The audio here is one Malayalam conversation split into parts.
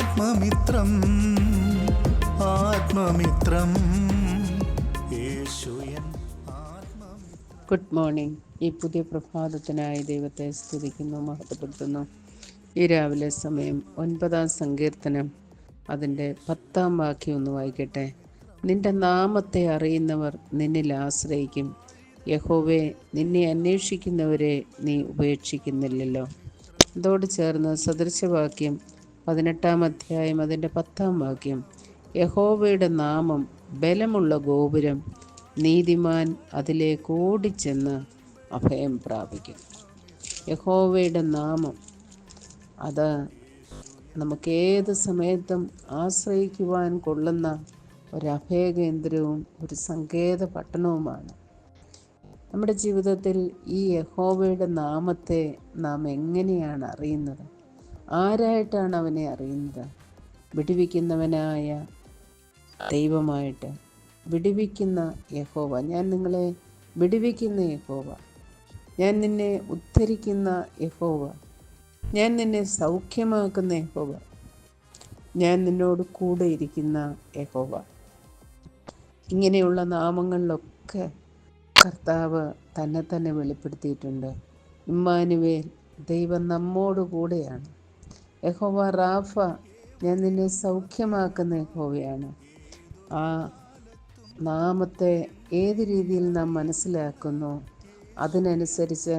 ആത്മമിത്രം ആത്മമിത്രം. ഗുഡ് മോർണിംഗ് ഈ പുതിയ പ്രഭാതത്തിനായി ദൈവത്തെ സ്തുതിക്കുന്നു മഹത്വപ്പെടുത്തുന്നു. ഈ രാവിലെ സമയം ഒൻപതാം സങ്കീർത്തനം അതിന്റെ പത്താം വാക്യം ഒന്ന് വായിക്കട്ടെ. നിന്റെ നാമത്തെ അറിയുന്നവർ നിന്നിൽ ആശ്രയിക്കും. യഹോവെ നിന്നെ അന്വേഷിക്കുന്നവരെ നീ ഉപേക്ഷിക്കുന്നില്ലല്ലോ. അതോട് ചേർന്ന് സദൃശവാക്യം പതിനെട്ടാം അധ്യായം അതിന്റെ പത്താം വാക്യം. യഹോവയുടെ നാമം ബലമുള്ള ഗോപുരം നീതിമാൻ അതിലേക്ക് ഓടിച്ചെന്ന് അഭയം പ്രാപിക്കും യഹോവയുടെ നാമം അത് നമുക്ക് ഏത് സമയത്തും ആശ്രയിക്കുവാൻ കൊള്ളുന്ന ഒരു അഭയകേന്ദ്രവും ഒരു സങ്കേത പട്ടണവുമാണ് നമ്മുടെ ജീവിതത്തിൽ ഈ യഹോവയുടെ നാമത്തെ നാം എങ്ങനെയാണ് അറിയുന്നത്? ആരായിട്ടാണ് അവനെ അറിയുന്നത്? വിടുവിക്കുന്നവനായ ദൈവമായിട്ട് വിടുവിക്കുന്ന യഹോവ. ഞാൻ നിങ്ങളെ വിടുവിക്കുന്ന യഹോവ. ഞാൻ നിന്നെ ഉദ്ധരിക്കുന്ന യഹോവ. ഞാൻ നിന്നെ സൗഖ്യമാക്കുന്ന യഹോവ. ഞാൻ നിന്നോട് കൂടെ ഇരിക്കുന്ന യഹോവ. ഇങ്ങനെയുള്ള നാമങ്ങളിലൊക്കെ കർത്താവ് തന്നെ തന്നെ വെളിപ്പെടുത്തിയിട്ടുണ്ട്. ഇമ്മാനുവേൽ ദൈവം നമ്മോട് കൂടെയാണ്. യഹോവ റാഫ ഞാൻ നിന്നെ സൗഖ്യമാക്കുന്ന യഹോവയാണ്. ആ നാമത്തെ ഏത് രീതിയിൽ നാം മനസ്സിലാക്കുന്നു അതിനനുസരിച്ച്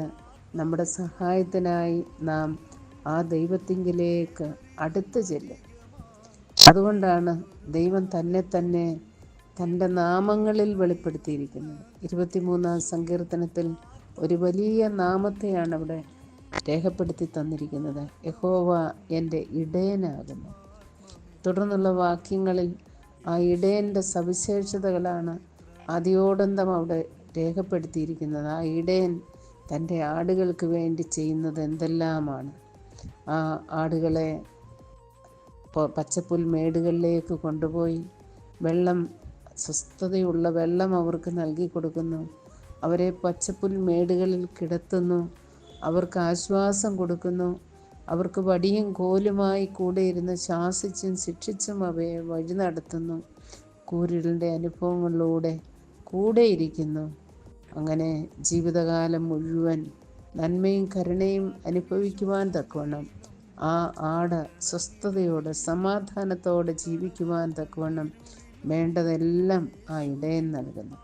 നമ്മുടെ സഹായത്തിനായി നാം ആ ദൈവത്തിങ്കിലേക്ക് അടുത്ത് ചെല്ലും. അതുകൊണ്ടാണ് ദൈവം തന്നെ തന്നെ തന്റെ നാമങ്ങളിൽ വെളിപ്പെടുത്തിയിരിക്കുന്നത്. ഇരുപത്തിമൂന്നാം സങ്കീർത്തനത്തിൽ ഒരു വലിയ നാമത്തെയാണ് അവിടെ രേഖപ്പെടുത്തി തന്നിരിക്കുന്നത് യഹോവ എന്റെ ഇടയനാകുന്നു. തുടർന്നുള്ള വാക്യങ്ങളിൽ ആ ഇടയന്റെ സവിശേഷതകളാണ് ആദ്യോടന്തം അവിടെ രേഖപ്പെടുത്തിയിരിക്കുന്നത്. ആ ഇടയൻ തന്റെ ആടുകൾക്ക് വേണ്ടി ചെയ്യുന്നത് എന്തെല്ലാമാണ്? ആ ആടുകളെ പച്ചപ്പുൽ മേടുകളിലേക്ക് കൊണ്ടുപോയി വെള്ളം സ്വസ്ഥതയുള്ള വെള്ളം അവർക്ക് നൽകി കൊടുക്കുന്നു. അവരെ പച്ചപ്പുൽ മേടുകളിൽ കിടത്തുന്നു. അവർക്ക് ആശ്വാസം കൊടുക്കുന്നു. അവർക്ക് വടിയും കോലുമായി കൂടെ ഇരുന്ന് ശാസിച്ചും ശിക്ഷിച്ചും അവയെ വഴി നടത്തുന്നു. കൂരിലിന്റെ അനുഭവങ്ങളിലൂടെ കൂടെയിരിക്കുന്നു അങ്ങനെ ജീവിതകാലം മുഴുവൻ നന്മയും കരുണയും അനുഭവിക്കുവാൻ തക്കവണ്ണം ആ ആട് സ്വസ്ഥതയോടെ സമാധാനത്തോടെ ജീവിക്കുവാൻ തക്കവണ്ണം വേണ്ടതെല്ലാം ആ ഇടയൻ നൽകുന്നു.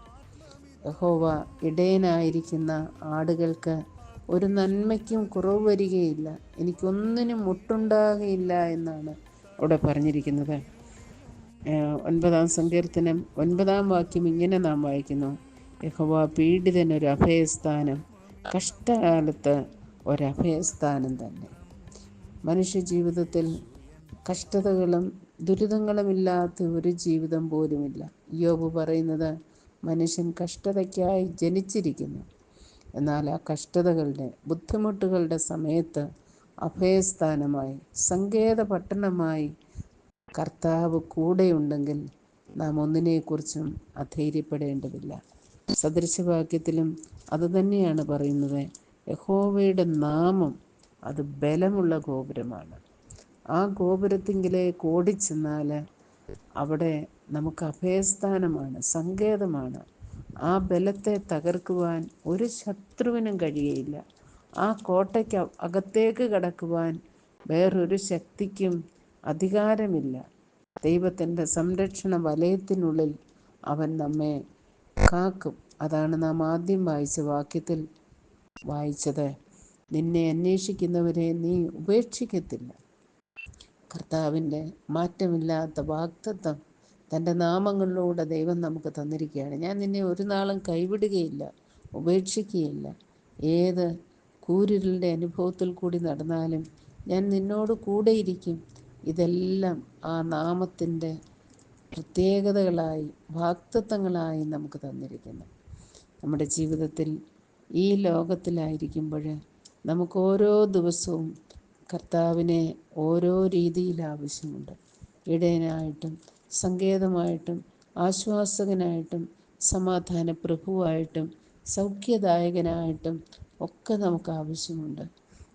യഹോവ ഇടയനായിരിക്കുന്ന ആടുകൾക്ക് ഒരു നന്മയ്ക്കും കുറവ് വരികയില്ല. എനിക്കൊന്നിനും മുട്ടുണ്ടാകുകയില്ല എന്നാണ് അവിടെ പറഞ്ഞിരിക്കുന്നത്. ഒൻപതാം സങ്കീർത്തനം ഒൻപതാം വാക്യം ഇങ്ങനെ നാം വായിക്കുന്നു. യഹോവ പീഡിതനൊരു അഭയസ്ഥാനം കഷ്ടകാലത്ത് ഒരഭയസ്ഥാനം തന്നെ. മനുഷ്യ ജീവിതത്തിൽ കഷ്ടതകളും ദുരിതങ്ങളുമില്ലാത്ത ഒരു ജീവിതം പോലുമില്ല. യോബ് പറയുന്നത് മനുഷ്യൻ കഷ്ടതയ്ക്കായി ജനിച്ചിരിക്കുന്നു. എന്നാൽ ആ കഷ്ടതകളുടെ ബുദ്ധിമുട്ടുകളുടെ സമയത്ത് അഭയസ്ഥാനമായി സങ്കേത പട്ടണമായി കർത്താവ് കൂടെയുണ്ടെങ്കിൽ നാം ഒന്നിനെക്കുറിച്ചും അധൈര്യപ്പെടേണ്ടതില്ല. സദൃശവാക്യത്തിലും അതുതന്നെയാണ് പറയുന്നത്. യഹോവയുടെ നാമം അത് ബലമുള്ള ഗോപുരമാണ്. ആ ഗോപുരത്തിങ്കിലേക്ക് ഓടിച്ചെന്നാൽ അവിടെ നമുക്ക് അഭയസ്ഥാനമാണ് സങ്കേതമാണ്. ആ ബലത്തെ തകർക്കുവാൻ ഒരു ശത്രുവിനും കഴിയയില്ല. ആ കോട്ടയ്ക്ക് അകത്തേക്ക് കടക്കുവാൻ വേറൊരു ശക്തിക്കും അധികാരമില്ല. ദൈവത്തിന്റെ സംരക്ഷണ വലയത്തിനുള്ളിൽ അവൻ നമ്മെ കാക്കും. അതാണ് നാം ആദ്യം വായിച്ച വാക്യത്തിൽ വായിച്ചത്. നിന്നെ അന്വേഷിക്കുന്നവരെ നീ ഉപേക്ഷിക്കത്തില്ല. കർത്താവിന്റെ മാറ്റമില്ലാത്ത വാക്തത്വം തന്റെ നാമങ്ങളിലൂടെ ദൈവം നമുക്ക് തന്നിരിക്കുകയാണ്. ഞാൻ നിന്നെ ഒരു നാളും കൈവിടുകയില്ല ഉപേക്ഷിക്കുകയില്ല. ഏത് കൂരിരലിന്റെ അനുഭവത്തിൽ കൂടി നടന്നാലും ഞാൻ നിന്നോട് കൂടെയിരിക്കും. ഇതെല്ലാം ആ നാമത്തിന്റെ പ്രത്യേകതകളായി വാക്തത്വങ്ങളായി നമുക്ക് തന്നിരിക്കുന്നു. നമ്മുടെ ജീവിതത്തിൽ ഈ ലോകത്തിലായിരിക്കുമ്പോൾ നമുക്ക് ഓരോ ദിവസവും കർത്താവിനെ ഓരോ രീതിയിൽ ആവശ്യമുണ്ട്. ഇടയനായിട്ടും സങ്കേതമായിട്ടും ആശ്വാസകനായിട്ടും സമാധാന പ്രഭുവായിട്ടും സൗഖ്യദായകനായിട്ടും ഒക്കെ നമുക്ക് ആവശ്യമുണ്ട്.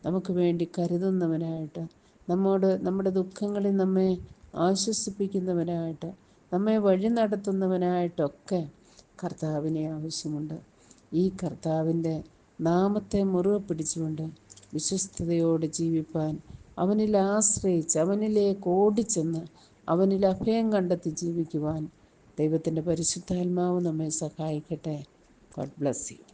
നമുക്ക് വേണ്ടി കരുതുന്നവനായിട്ട് നമ്മോട് നമ്മുടെ ദുഃഖങ്ങളിൽ നമ്മെ ആശ്വസിപ്പിക്കുന്നവനായിട്ട് നമ്മെ വഴി നടത്തുന്നവനായിട്ടൊക്കെ കർത്താവിനെ ആവശ്യമുണ്ട്. ഈ കർത്താവിന്റെ നാമത്തെ മുറിവ് പിടിച്ചുകൊണ്ട് വിശ്വസ്തയോടെ ജീവിപ്പാൻ അവനിൽ ആശ്രയിച്ച് അവനിലേക്ക് ഓടിച്ചെന്ന് അവനിൽ അഭയം കണ്ടെത്തി ജീവിക്കുവാൻ ദൈവത്തിന്റെ പരിശുദ്ധാത്മാവ് നമ്മെ സഹായിക്കട്ടെ. God bless you